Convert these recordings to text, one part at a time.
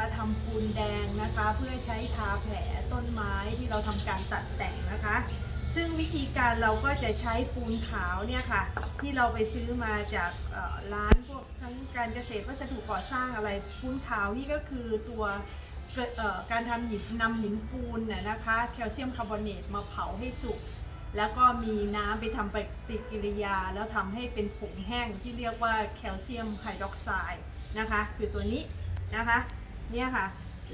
มาทำปูนแดงนะคะ เพื่อใช้ทาแผลต้นไม้ที่เราทำการตัดแต่งนะคะ ซึ่งวิธีการเราก็จะใช้ปูนขาวเนี่ยค่ะ ที่เราไปซื้อมาจากร้านพวกทั้งการเกษตรวัสดุก่อสร้างอะไรปูนขาวนี่ก็คือตัวการทำหินนำหินปูนน่ะนะคะ แคลเซียมคาร์บอเนตมาเผาให้สุก แล้วก็มีน้ำไปทำปฏิกิริยา แล้วทำให้เป็นผงแห้งที่เรียกว่าแคลเซียมไฮดรอกไซด์นะคะ คือตัวนี้นะคะ เนี่ยค่ะ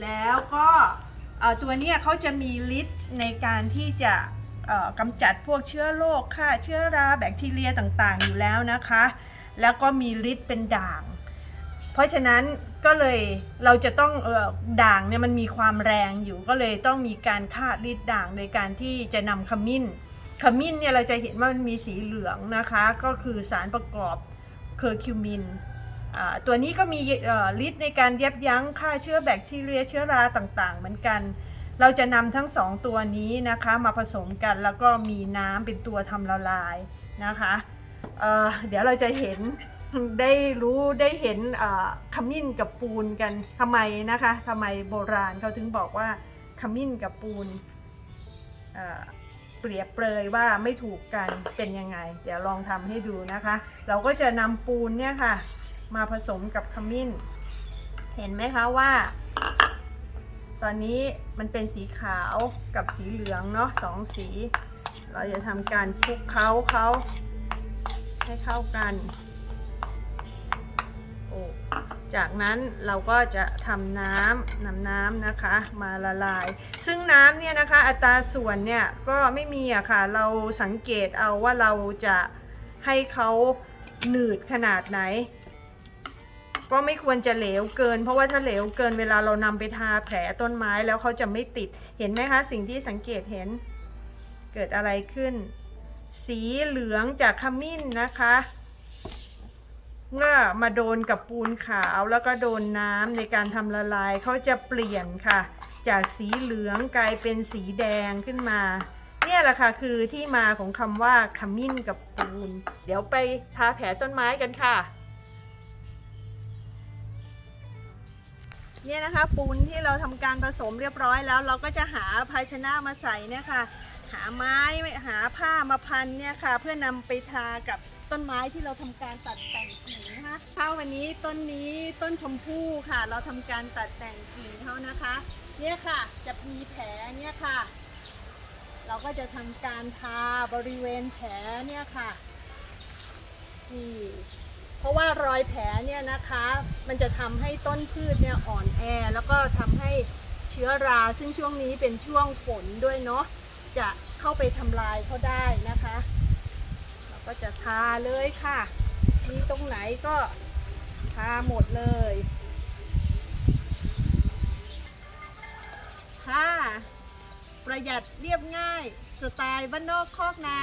แล้วก็ตัวเนี้ยเขาจะมีฤทธิ์ในการที่จะกำจัดพวกเชื้อโรคฆ่าเชื้อราแบคทีเรียต่างๆ อยู่แล้วนะคะ แล้วก็มีฤทธิ์เป็นด่าง เพราะฉะนั้นก็เลยเราจะต้องเออด่างเนี่ยมันมีความแรงอยู่ก็เลยต้องมีการฆ่าฤทธิ์ด่างในการที่จะนำขมิ้น ขมิ้นเนี่ยเราจะเห็นว่ามันมีสีเหลืองนะคะ ก็คือสารประกอบเคอร์คิวมิน ตัวนี้ก็มีฤทธิ์ในการยับยั้งฆ่าเชื้อแบคทีเรียเชื้อราต่างๆ เหมือนกัน เราจะนำทั้งสองตัวนี้นะคะมาผสมกันแล้วก็มีน้ำเป็นตัวทำละลายนะคะเเดี๋ยวเราจะเห็นได้รู้ได้เห็นขมิ้นกับปูนกันทำไมนะคะทำไมโบราณเขาถึงบอกว่าขมิ้นกับปูนเปรียบเปรยว่าไม่ถูกกันเป็นยังไง เดี๋ยวลองทำให้ดูนะคะ เราก็จะนำปูนเนี่ยค่ะ มาผสมกับขมิ้น เห็นไหมคะว่า ตอนนี้มันเป็นสีขาวกับสีเหลืองเนาะสองสี เราจะทำการคลุกเคล้าเขาให้เข้ากันโอ้จากนั้นเราก็จะทำน้ำนำน้ำนะคะมาละลาย ซึ่งน้ำเนี่ยนะคะอัตราส่วนเนี่ยก็ไม่มีอะค่ะ เราสังเกตเอาว่าเราจะให้เขาหนืดขนาดไหน ก็ไม่ควรจะเหลวเกิน เพราะว่าถ้าเหลวเกินเวลาเรานำไปทาแผลต้นไม้แล้วเขาจะไม่ติดเห็นไหมคะ สิ่งที่สังเกตเห็นเกิดอะไรขึ้น สีเหลืองจากขมิ้นนะคะเมื่อมาโดนกับปูนขาวแล้วก็โดนน้ำในการทำละลายเขาจะเปลี่ยนค่ะ จากสีเหลืองกลายเป็นสีแดงขึ้นมา เนี่ยแหละค่ะ คือที่มาของคำว่าขมิ้นกับปูน เดี๋ยวไปทาแผลต้นไม้กันค่ะ เนี่ยนะคะปูนที่เราทำการผสมเรียบร้อยแล้ว เราก็จะหาภาชนะมาใส่เนี่ยค่ะ หาไม้หาผ้ามาพันเนี่ยค่ะ เพื่อนำไปทากับต้นไม้ที่เราทำการตัดแต่งกิ่งนะคะถ้าวันนี้ต้นนี้ต้นชมพู่ค่ะ เราทำการตัดแต่งกิ่งเขานะคะ เนี่ยค่ะจะมีแผลเนี่ยค่ะ เราก็จะทำการทาบริเวณแผลเนี่ยค่ะนี่ เพราะว่ารอยแผลเนี่ยนะคะ มันจะทำให้ต้นพืชเนี่ยอ่อนแอ แล้วก็ทำให้เชื้อรา ซึ่งช่วงนี้เป็นช่วงฝนด้วยเนาะ จะเข้าไปทำลายเขาได้นะคะ เราก็จะทาเลยค่ะ มีตรงไหนก็ทาหมดเลย ค่ะ ประหยัดเรียบง่าย สไตล์บ้านนอกคอกนา